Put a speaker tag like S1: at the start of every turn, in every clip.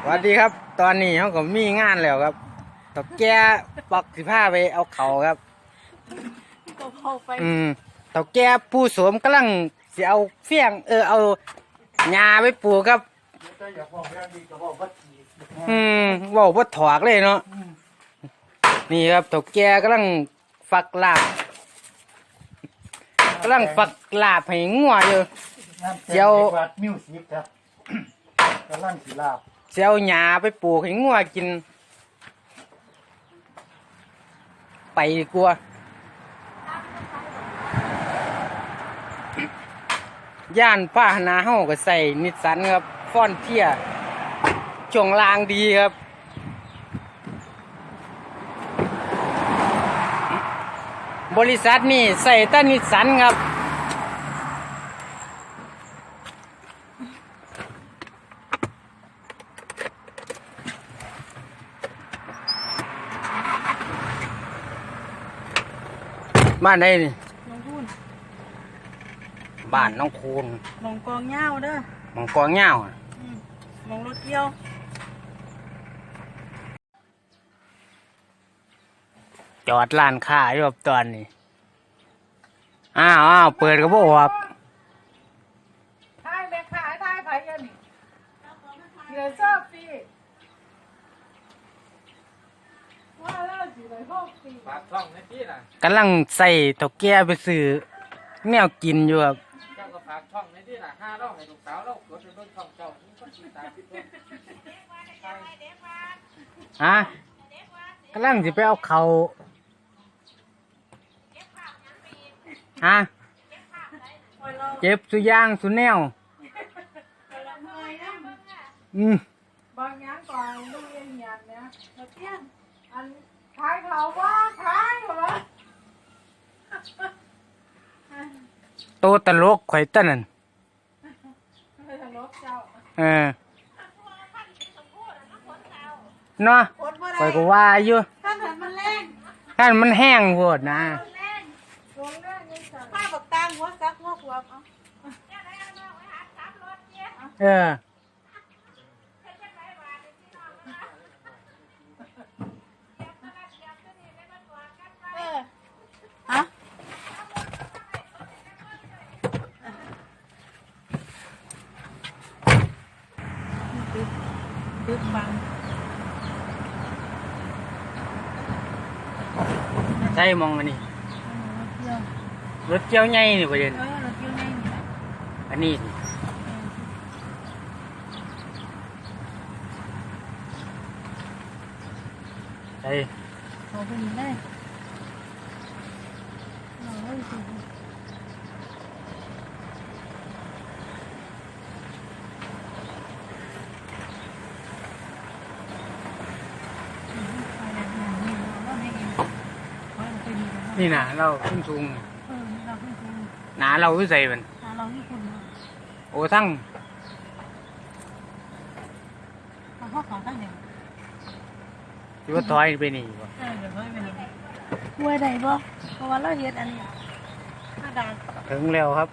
S1: สวัสดีครับ ตอนนี้เขาก็มีงานแล้วครับตอกแก่ปักสิผ้าไปเอาเขาครับ
S2: ก็เข้าไป
S1: อืมตอกแก่ผู้สวมกำลังสิเอาเฟี้ยง เออเอาหญ้าไปปลูกครับ อืมเว่าบ่ถอกเลยเนาะนี่ครับตอกแก่กำลังฝักลาบกำลังฝักลาบให้งัวอยู่ เดี๋ยว
S3: วัดมิวสิกครับ กำลังสิลาบ
S1: สิเอาหญ้าไปปลูกให้งัวกิน ไปกลัวย่านป้าหนาเฮาก็ใส่นิสสันครับฟ้อนเทียช่วงลางดีครับ บริษัทนี่ใส่ต่นิสสันครับ บ้านไหนนี่
S2: น้องพูน
S1: บ้านน้องคูน
S2: มองกองเหย้าเด้อ
S1: หมองกองเงาวอะ
S2: อืมมองรถเกี่ยว
S1: จอดร้านค้าอยู่ครับตอนนี้อ้าวอ้าวเปิดกระบอกครับ
S2: ทายแม่ขายทายไผกันนี่เดี๋ยวเจ้าปีว่าแล้วสิไปพกปี
S4: ฝากช่องในที่น่ะ
S1: กำลังใส่เถาแก่ไปซื้อแนวกินอยู่ครับ
S4: เจ้าก็ฝากช่องในที่น่ะห้าเราให้ลูกสาวเรากดไปเบิ่งช่องเจ้านี่ก็ติดตามพี่ต้น
S1: ฮะกำลังจะไปเอาเขาฮะเจ็บสุยางสุแนวอืม
S2: บางอย่างก่อนลูกเรียนอย่างเนี้ยมาเที่ยงอัน ขายเขาว่าขายเหรอ
S1: โตตลกข่อยตะนั่น
S2: ไปทางรถเจ้า
S1: เออเนาะ
S2: คนบ่
S1: ข่อย
S2: ได้
S1: ก็ว่าอยู่
S2: ท่านเห็นมันแรง
S1: ท่านมันแห้งโพดนะ
S2: แรงลงแรงนี่จ้ะข้าบักตังหัวซักหัวขวบเอา
S1: เออ
S2: เออฮะปึ๊บบัง
S1: ใช่มองอันนี้รถเกี่ยวใหญ่นี่ประเด็น
S2: เออเราเที่ยวแน่นี่นะ
S1: อันนี้นี่ใช่
S2: เขาเป็นได้เราไม่ถึง
S1: นี่นะเราขึ้นสูง
S2: เออเราเป็นคน
S1: หนาเราวิสัยมัน
S2: เราที่คนเรา
S1: โอ้ทั้ง
S2: เราพ่อขอตั้งเดี๋ยว
S1: ที่ว่าถอยไปนี่บ่
S2: เออเดี๋ยวไม่เป็นไรมวยใดบ่เพราะว่าเราเห็นอันนี้ห้าดาน
S1: ถึงแล้วครับ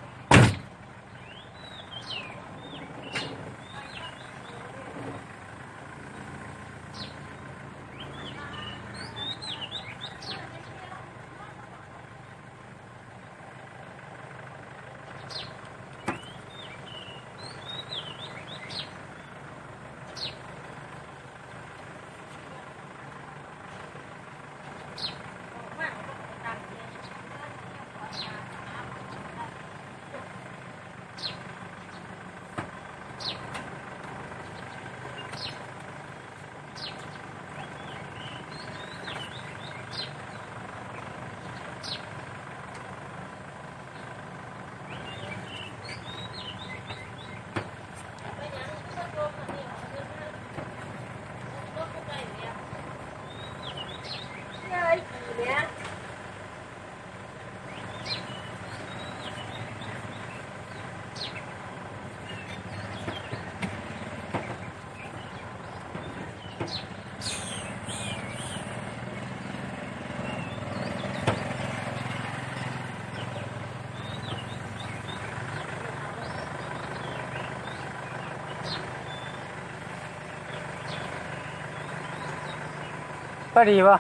S1: พอดีป่ะ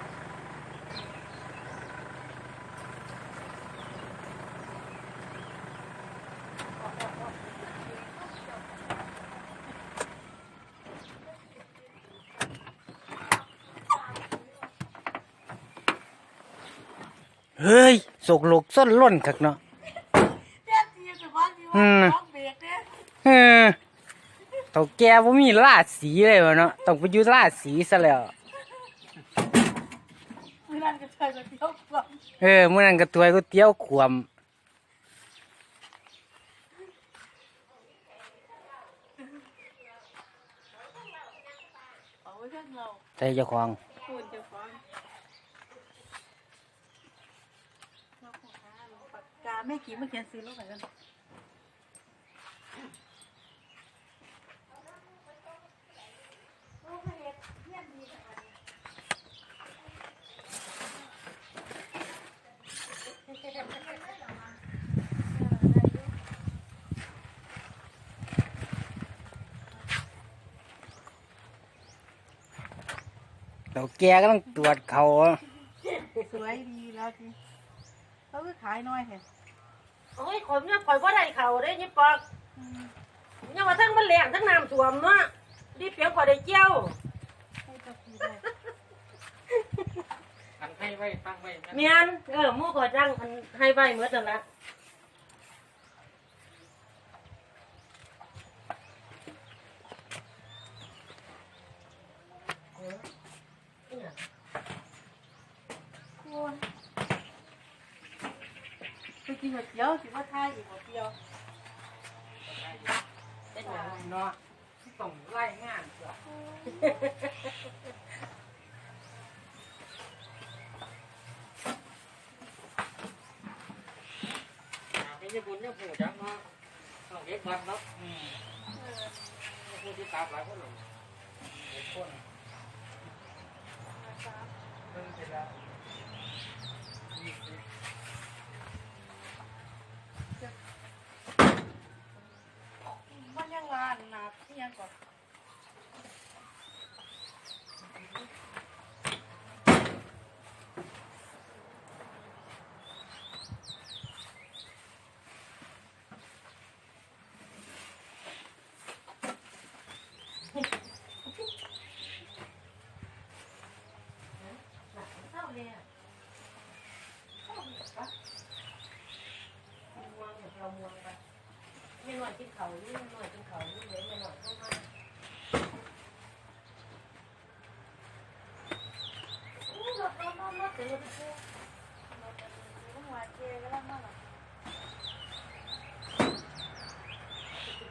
S1: เฮ้ยสกลกส้นล้นคักเนาะ
S2: เจ้าตีสุภาพดี
S1: อื
S2: ว่ามต้องเบรกเนี่ย
S1: เออเต่าแกบ่มีราดสีเลยวะเนาะต้องไปอยุราดสีซะแล้ว
S2: เมื่อ นั้นก็ช่มาเที่ยวกลับ
S1: เออเมื่อนั้นก็ตัวก็เตี้ยวขวม
S2: เอาไว้เพื่อนเรา
S1: ใจเจ้าของ
S2: พูดจะฟังเราขอหาปากกาไม่กี่มาเขียนซื้อล้วกันา
S1: แกก็ต้องตรวจเขา
S2: สวยดีแล้วทีเขาก็ขายน้อยเห็น
S5: โอ้ยข่อยเนี่ยข่อยว่าได้เขาได้ยี่ปอกเนี่ยว่าทั้งมันแหลงทั้งน้ำท่วมเนาะรีบเปียกข่อยได้เจียว
S2: ให้เจ้าพี่ได้
S4: อันให้ไว้ตั้งไว้แม่น
S5: เมียนเออหมู่ข่อยจังอันให้ใบเหมือนนั่นละ
S2: โอ้ยไป กินก๋วยเตี๋ยวสิว่าทายอีกก๋วยเตี๋ยว
S5: เป็นหยัง
S4: เนาะต้องไล่งานเถอะอ่าเป็นญี่ปุ่นเนี่ยผู้จังเนาะต้องเก็บบัตรเนาะอืมผู้ที่ตามหลายคนหรอกเด็กคนเพิ่งเสร็จแล้วยี่สิบ
S2: มันยังว่าห นาที่ยังก่อน
S5: เศร้าเลยอะเศร้าเลยปะม่วงเนี่ยเราม่วงไปไม่หน่ อยกินเขานี่ไม่หน่อยกินเขานี่เดี๋ยวไม่หน่อยเข้ามาโอ้ยรถรถรถรถเดี๋ยวรถไปซื้อ
S2: ต้องมาเจก็แล้วมาหรอ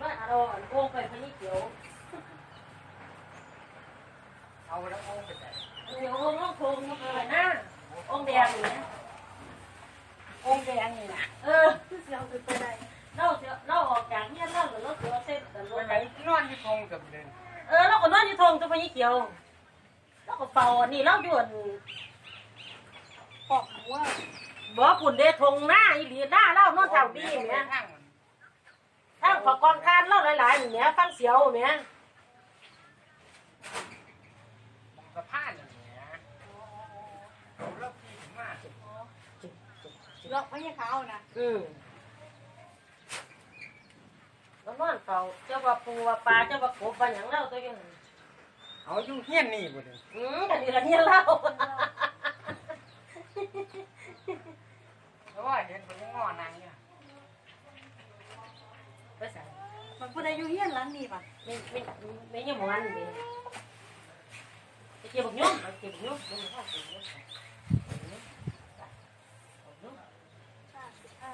S5: บ้านเราอะโกงไปพันนี่เขียว
S4: เอาแล้วโอ้ไปไหน
S5: เดี๋ยวองค์โคงมาเลยนะองค์แดงนี่นะ
S2: องค์แดงนี่นะ
S5: เออ
S2: เสียวคือไปได้
S5: เราเสียเราออกจากเนี่ยเราเหลือเราเสียเส้นแต่ร
S4: ไปนอนที่คงกับเดิน
S5: เออเราก็นอนอยู่ทงตัวพี่เขียวเราก็เป่าอันนี้เราอยู่อัน
S2: ปอกหัว
S5: บ่ปุ่นเดทงหน้าอีหลีหน้าเรานอนเท่าดีเนี่ยทั้งขอกองคานเราหลายๆอย่างเนี้ยฟังเสียวเนี่ย
S4: สะพานอย่างเงี้ยเราเลิกที่ถึงมาก
S2: ล็อกไม่ให้เขานะ
S5: อืม แล้วนอนเฝ้าเจ้าว่าปูว่าปลาเจ้าว่ากบว่าหยังเล่าตัวอยู่นั่น
S4: เอาอยู่เฮียนนี่บ่เด้
S5: อืมกันนี่ละเนี่ยเล่า
S4: แล้วว่าเห็นมันยังงอนางเนี่ย
S5: ไปใส่
S2: มันพูดอายุเฮียนหลังนี่ป่ะ
S5: ไม่ไม่ไม่ยังหมันเลยไปเก็บบุกยุ่งไปเก็บบุกยุ่งลงมาเก็บบุกยุ่งบุกยุ่ง
S2: ห้าสิบห้า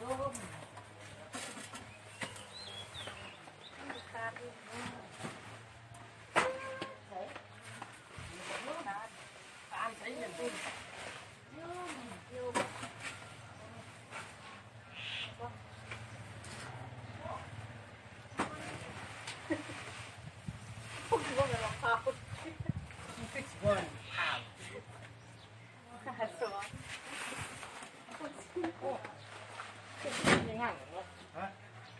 S5: ยุ่ง
S2: การดี
S5: ใส่
S4: ตามใส่เงินตุ้น
S2: พวกที่ว่า เนรองเท้า
S4: มันคือสิบ่ข้าว
S2: หาสวน
S4: ยังงั้นเหรอฮะ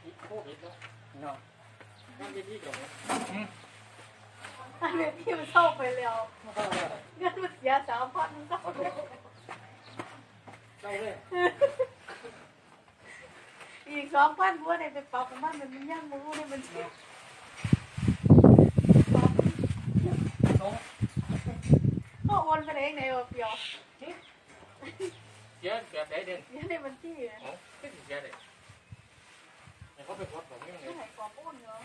S4: อีกโควิดเนาะ
S1: เนาะ
S4: มันจะที่เดียวนะ
S2: อันนี้ที่มันเข้าไปแล้วเงินมันเสียสามพัน
S4: เจ้าเลย
S2: อีกสองพันบัวเนี่ยไปปรับกันบ้านมันมันย่างมือเนี่ยมันเสียก็โอนไป เองในเปียว
S4: เสียแบบไหนเด่น
S2: เสียในบัญชีนะ
S4: อ๋อไม่ถึงเสียเลยแต่เขาไปกดแบบนี้ไง
S2: ไม่ไหนกว่าโอนเนาะ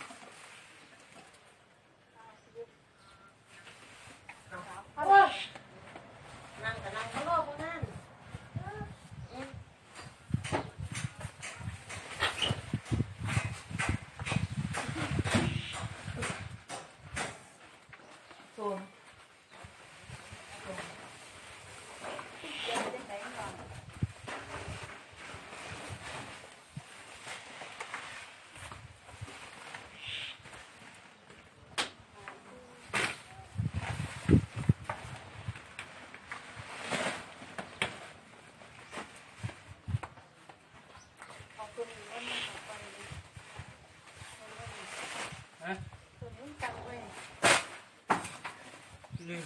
S5: นั่งกับนั่งเขาโลกนั่น
S2: สูงเดี๋ยวจะแต่งก่อน ขอบคุณอีกวันหนึงต่อไปเลย
S1: ฮะ
S2: ส่วนนู้นกันไว้
S1: ลืม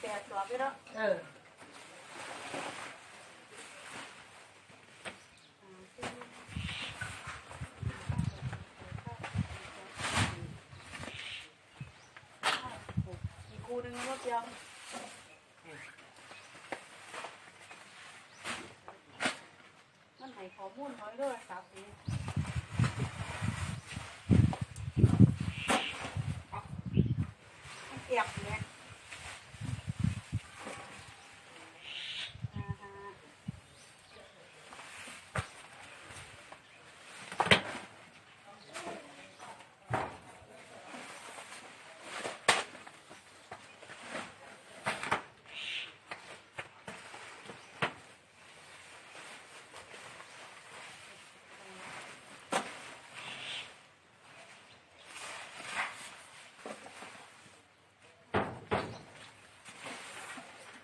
S2: แป ดตัวไปแล้ว
S5: เออ
S2: อีกคู่หนึงรถเดียวมันไหนข้อมูลน้อยด้วยครับนี่มันเก็บเนี่ยอ่าฮะ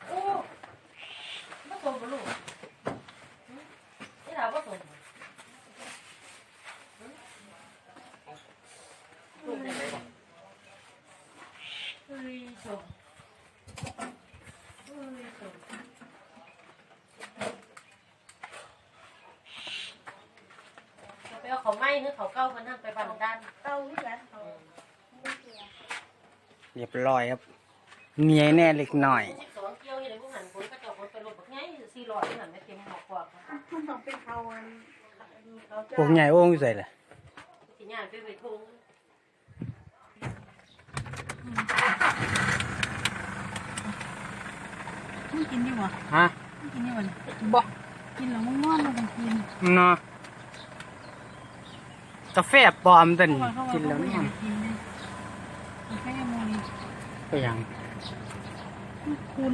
S5: โอ้ไม่ส่งบ่ลูกนี่ถามว่าส่ง
S4: ลูกยังไงบ้าง
S5: เฮ้ยส่งเฮ้ยส่งไป เอาเขาไหม้หรือเขาเก้ามันนั่นไปบันด้าน
S2: เต้าที่กันเขาไม่เกี่ยว
S1: เรียบร้อยครับ เมียแน่เล็กหน่อย
S5: สิบสองเกี่ยวยังไงพวกหันคนก็จะคนไปรถบักไงสี่ร้อยหันไม่เต็มหมอกกว่า
S2: มันต้องเป็นเขาอันเขาจะ
S1: พวกใหญ่โอ้งอยู่ใส่เลย
S5: สิญาไปไปทุ่ง
S2: มึงกินดีกว่า
S1: ฮะ
S2: มึงกินดีกว่า
S1: บ่
S2: กินแล้วมึงนอนแล้วกันกิน
S1: เนาะ กาแฟปลอมตัน
S2: เข้ามาเข้ามา
S1: กินแล้วเนี่ย
S2: กินเลยกาแฟโมนี
S1: ไปยัง
S2: คุณ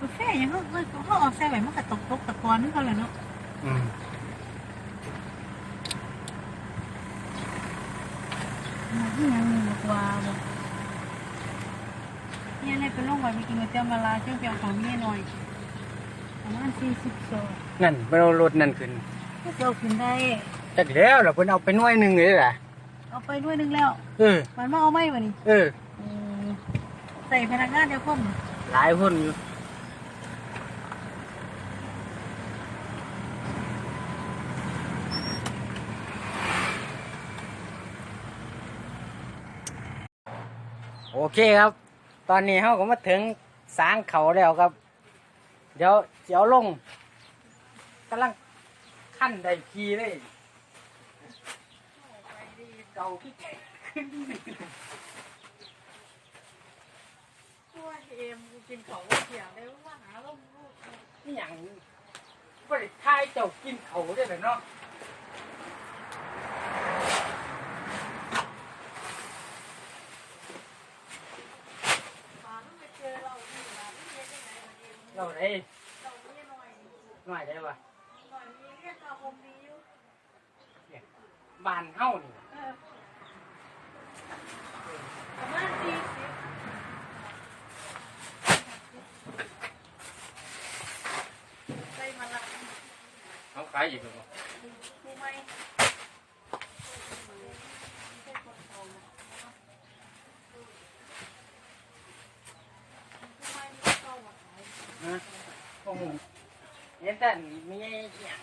S2: กาแฟยังเขาเขาออกใส่ไว้มันก็ตกตกตะกอนนึกเขาเลยเนาะ
S1: อืม
S2: มันที่ยังมีบอกว่าบอกเนี่ยเนี่ยเป็นโรคไวไปกินก๋วยเตี๋ยวมาลาเจ้าเปียวของเมียหน่อย ประมาณสี่สิบสอง
S1: นั่นไปเอารถนั่นขึ้น
S2: ก็เอาขึ้นได้
S1: จักแล้วเราเพิ่นเอาไปหน่วยหนึงเลยล่ะ
S2: เอาไปด้วยนึงแล้ว
S1: เออ
S2: มันมาเอาไม่มานี่
S1: เออ
S2: อืมใส่พนักงานเดียวคม
S1: หลายคนอยู่โอเคครับ ตอนนี้เขาก็มาถึงสางเขาแล้วครับ เดี๋ยวเสียวลงกำลังขั้นได้พีเลยเก่าพี่แก่
S2: ตัวเอ็มกูกินของเสียเลยว่าหาลมลูก
S1: นี่อย่างบริทายเจ้ากินเขาได้เลยเนาะ
S2: ปาต้องไปเจอเราที่ร้านที่เลี้ยงยังไงมันเอง
S1: เราได้
S2: หน่อย
S1: ได้ป่ะ
S2: ตอนนี้แค่ตาคมดีอยู่เนี่ย
S1: บานเฮ้านี่
S2: เออ
S4: ประมาณสี่สิบ
S2: ใส่มาละเขาขาย
S1: อีกหรือเปล่าไม่ไม่นะก็หง แต่มีอหย่าง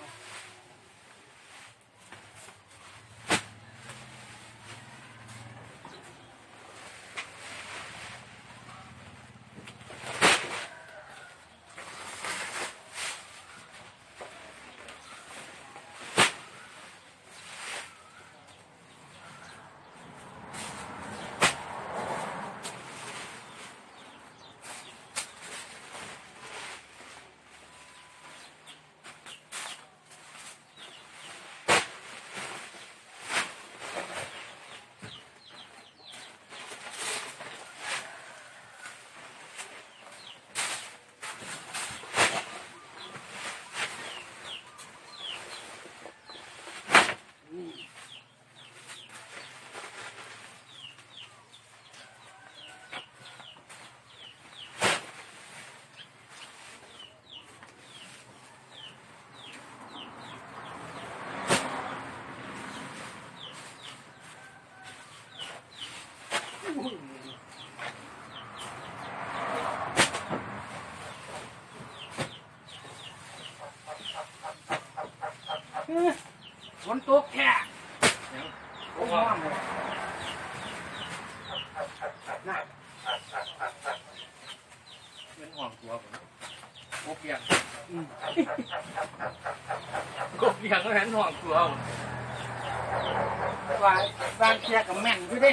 S1: ฝนตกแค่
S4: เพ
S1: โอ้
S4: ราะ
S1: โห
S4: ว่า
S1: เลยน่ะ
S4: เป็นห่วงตัวผมโกเปียง
S1: อืม
S4: โกเปียงก็เห็นห่วงตัวผม
S1: ว่าบางเทียกับแม่นอยู่เดิ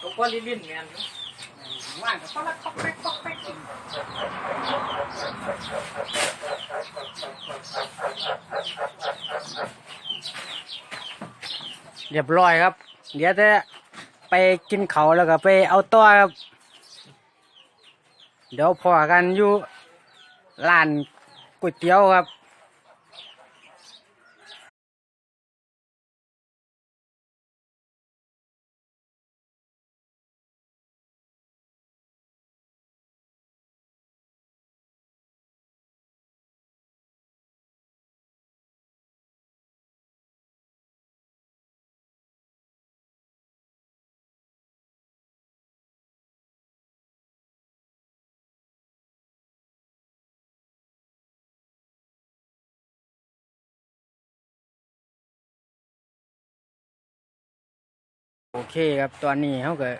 S4: ตัวก็ ลิ้นแมนอยู่
S1: ว่างกับเขาละเขาแป๊กเขาแป๊กเรียบร้อยครับ เดี๋ยวจะไปกินเขาแล้วก็ไปเอาตัวครับ เดี๋ยวพอกันอยู่ร้านก๋วยเตี๋ยวครับ โอเคครับ ตอนนี้เขาก็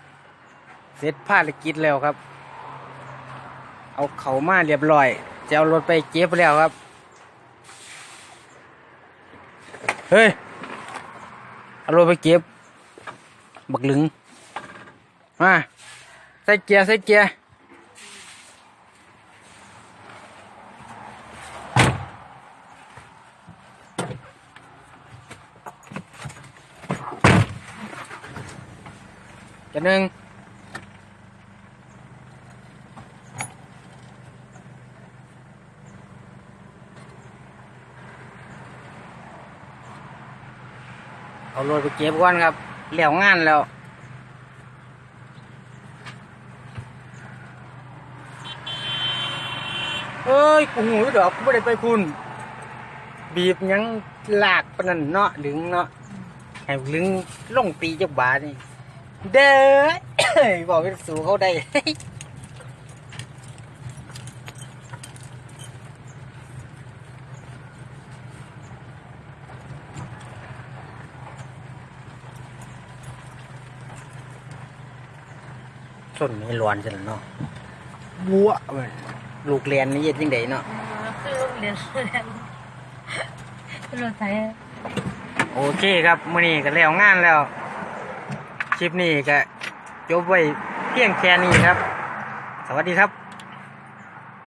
S1: เสร็จภารกิจแล้วครับ เอาเขามาเรียบร้อย จะเอารถไปเก็บแล้วครับ เฮ้ย เอารถไปเก็บ บักหลึง มา ใส่เกียร์ ใส่เกียร์ จะหนึ่งเอารถไปเก็บก่อนครับเหลี่ยวงานแล้วเอ้ยกูหูดอกกูไม่ได้ไปคุณ บีบยังลากปนนันเนาะดึงเนาะให้ลึงลงตีจักบานี่ เด้อ บอกไปสู่เขาได้ ส้นนี้ร้อนจังเนาะบัวเว้ยลูกเรียนนี่เย็ดยังไงเนาะ
S5: คือโรงเรียนเรียนคือรถไถ
S1: โอเคครับมื้อนี้ก็แล้วงานแล้ว คลิปนี้ก็จบไว้เพียงแค่นี้ครับ สวัสดีครับ